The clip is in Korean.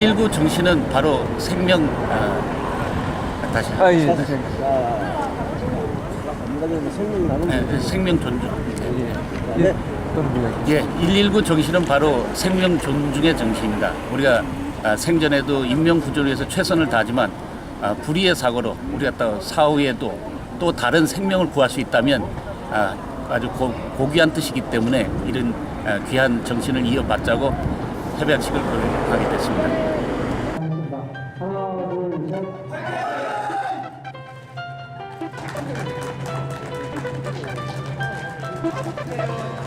119 정신은 바로 생명 아, 다시 아, 예. 생명 나눔 네, 생명 존중. 예. 네. 예, 119 정신은 바로 생명 존중의 정신입니다. 우리가 아, 생전에도 인명 구조를 위해서 최선을 다하지만 아, 불의의 사고로 우리가 또 사후에도 또 다른 생명을 구할 수 있다면 아, 아주 고, 고귀한 뜻이기 때문에 이런 아, 귀한 정신을 이어받자고 협약식을 하게 됐습니다. 봅니다. 화이팅!